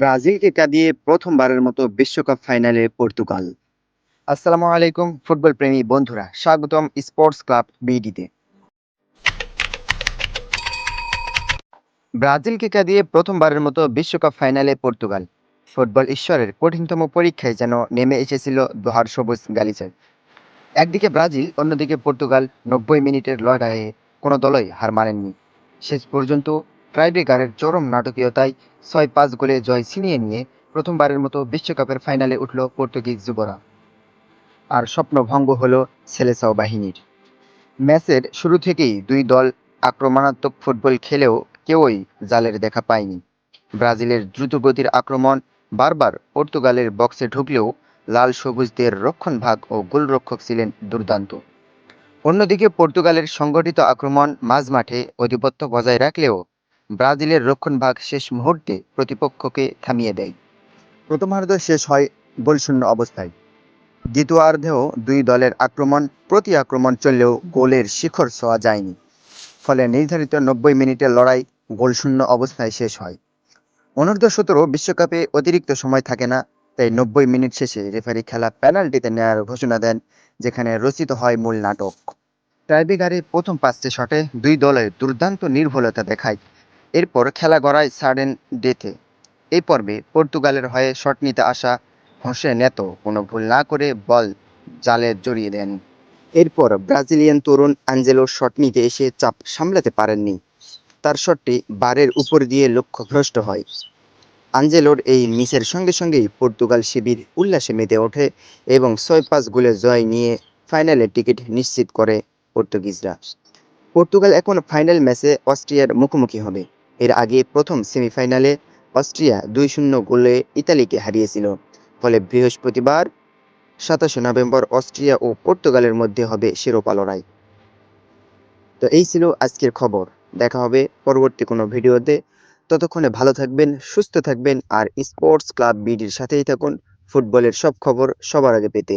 ব্রাজিলকে কাঁদিয়ে প্রথমবারের মতো বিশ্বকাপ ফাইনালে পর্তুগাল। আসসালামু আলাইকুম ফুটবল প্রেমী বন্ধুরা, স্বাগতম স্পোর্টস ক্লাব বিডিতে। ব্রাজিলকে কাঁদিয়ে প্রথমবারের মতো বিশ্বকাপ ফাইনালে পর্তুগাল। ফুটবল ঈশ্বরের কঠিনতম পরীক্ষায় যেন নেমে এসেছিল দোহার সবুজ গালিচার। একদিকে ব্রাজিল, অন্যদিকে পর্তুগাল নব্বই মিনিটের লড়াইয়ে কোনো দলই হার মানেননি। শেষ পর্যন্ত ট্রাইব্রেকারের চরম নাটকীয়তায় ছয় পাঁচ গোলে জয় ছিনিয়ে নিয়ে প্রথমবারের মতো বিশ্বকাপের ফাইনালে উঠল পর্তুগিজ যুবরা। আর স্বপ্নভঙ্গ হল সেলেসাও বাহিনীর। ম্যাচের শুরু থেকেই দুই দল আক্রমণাত্মক ফুটবল খেলেও কেউই জালের দেখা পায়নি। ব্রাজিলের দ্রুতগতির আক্রমণ বারবার পর্তুগালের বক্সে ঢুকলেও লাল সবুজদের রক্ষণভাগ ও গোলরক্ষক ছিলেন দুর্দান্ত। অন্যদিকে পর্তুগালের সংগঠিত আক্রমণ মাঝমাঠে আধিপত্য বজায় রাখলেও ব্রাজিলের রক্ষণভাগ শেষ মুহূর্তে প্রতিপক্ষকে থামিয়ে দেয়। প্রথমার্ধ শেষ হয় গোলশূন্য অবস্থায়। দ্বিতীয়ার্ধেও দুই দলের আক্রমণ, প্রতি আক্রমণ চললেও গোলের শিখর ছোঁয়া যায়নি। ফলে নির্ধারিত নব্বই মিনিটের লড়াই গোলশূন্য অবস্থায় শেষ হয়। অনূর্ধ্ব সতেরো বিশ্বকাপে অতিরিক্ত সময় থাকে না, তাই নব্বই মিনিট শেষে রেফারি খেলা পেনাল্টিতে নেওয়ার ঘোষণা দেন, যেখানে রচিত হয় মূল নাটক। টাইব্রেকারে প্রথম পাঁচটি শটে দুই দলের দুর্দান্ত নির্ভুলতা দেখায়। এরপর খেলা গড়ায় সাডেন ডেথে এই পর্বে পর্তুগালের হয়ে শট নিতে আসা হোসে নেতো কোনো ভুল না করে বল জালে জড়িয়ে দেন। এরপর ব্রাজিলিয়ান তরুণ আঞ্জেলো শট নিতে এসে চাপ সামলাতে পারেননি। তার শটটি বারের উপর দিয়ে লক্ষ্যভ্রষ্ট হয়। আঞ্জেলোর এই মিসের সঙ্গে সঙ্গেই পর্তুগাল শিবির উল্লাসে মেতে ওঠে এবং ছয় পাঁচ গোলে জয় নিয়ে ফাইনালের টিকিট নিশ্চিত করে পর্তুগিজরা। পর্তুগাল এখন ফাইনাল ম্যাচে অস্ট্রিয়ার মুখোমুখি হবে। এর আগে প্রথম সেমিফাইনালে অস্ট্রিয়া দুই শূন্য গোলে ইতালিকে হারিয়েছিল। ফলে বৃহস্পতিবার সাতাশে নভেম্বর অস্ট্রিয়া ও পর্তুগালের মধ্যে হবে শিরোপা লড়াই। তো এই ছিল আজকের খবর। দেখা হবে পরবর্তী কোনো ভিডিওতে। ততক্ষণে ভালো থাকবেন, সুস্থ থাকবেন আর স্পোর্টস ক্লাব বিডির সাথেই থাকুন। ফুটবলের সব খবর সবার আগে পেতে।